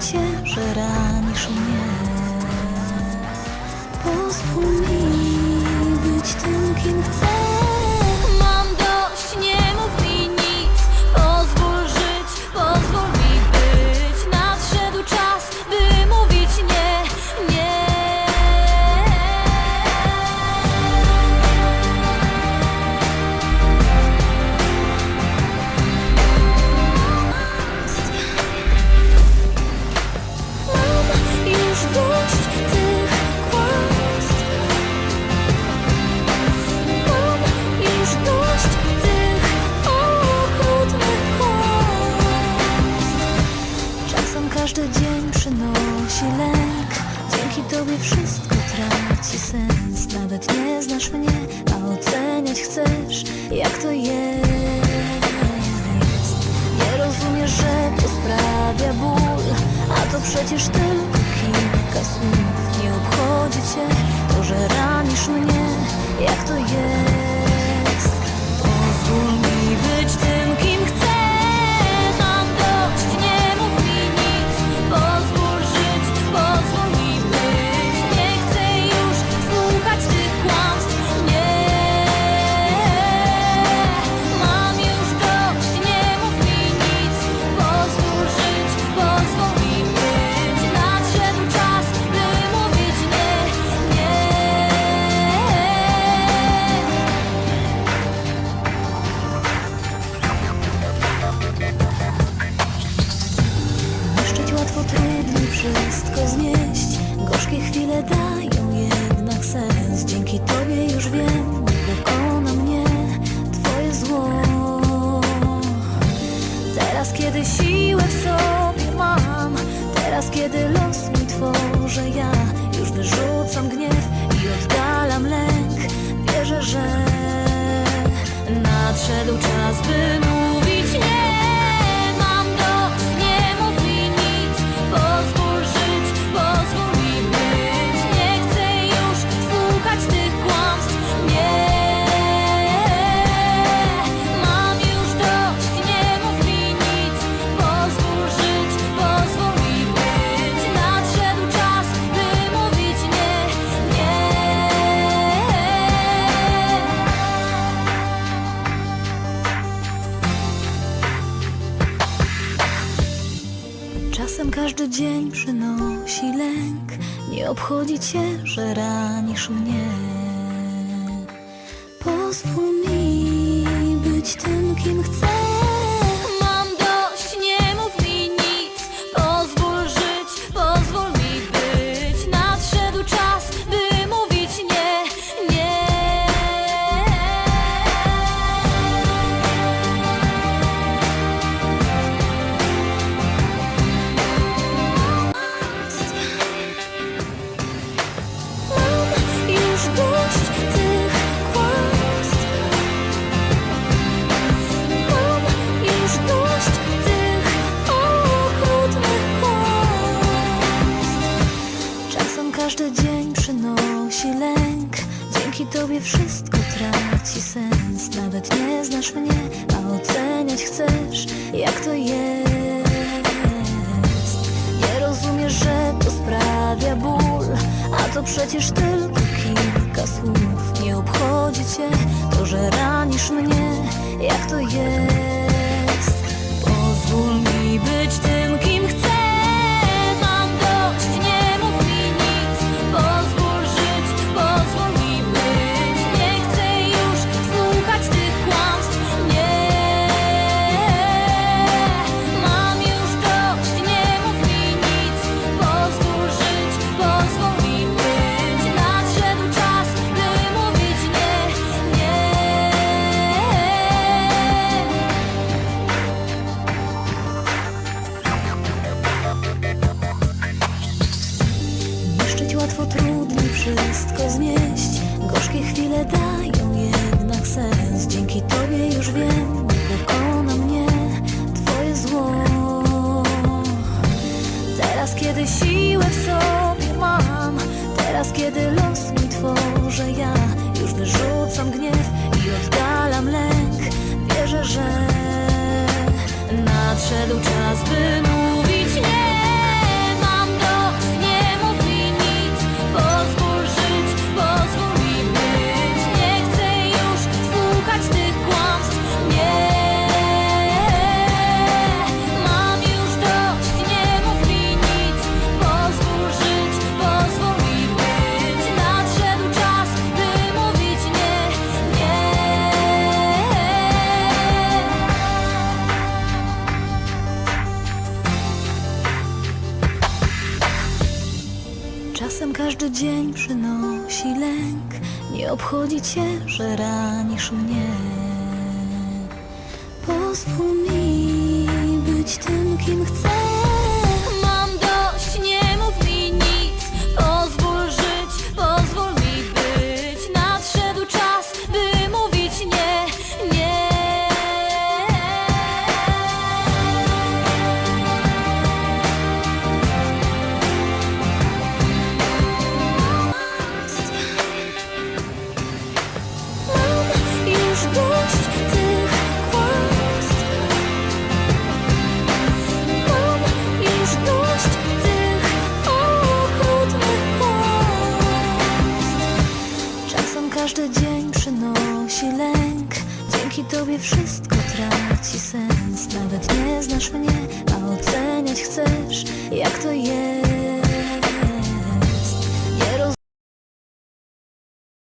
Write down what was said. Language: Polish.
cię, że ranisz mnie. Pozwól mi być tym, kim chcę. Sens. Nawet nie znasz mnie, a oceniać chcesz, jak to jest. Nie rozumiesz, że to sprawia ból A to przecież tylko kiedy siłę w sobie mam Teraz kiedy los mój tworzę ja Już wyrzucam gniew i oddalam lęk. Wierzę, że nadszedł czas, by mówić Czasem każdy dzień przynosi lęk. Nie obchodzi cię, że ranisz mnie. Pozwól mi być tym, Tobie wszystko traci sens. Nawet nie znasz mnie, a oceniać chcesz Jak to jest. Nie rozumiesz, że to sprawia ból A to przecież tylko kilka słów. Nie obchodzi Cię to, że ranisz mnie Jak to jest. Pozwól mi być tym, łatwo, trudno wszystko znieść. Gorzkie chwile dają jednak sens. Dzięki Tobie już wiem, nie mnie Twoje zło. Teraz kiedy siłę w sobie mam Teraz kiedy los mój tworzę ja Już wyrzucam gniew i oddalam lęk. Wierzę, że nadszedł czas, by przynosi lęk. Nie obchodzi cię, że ranisz mnie. Pozwól mi być tym, kim chcę. Tobie wszystko traci sens. Nawet nie znasz mnie, a oceniać chcesz, jak to jest.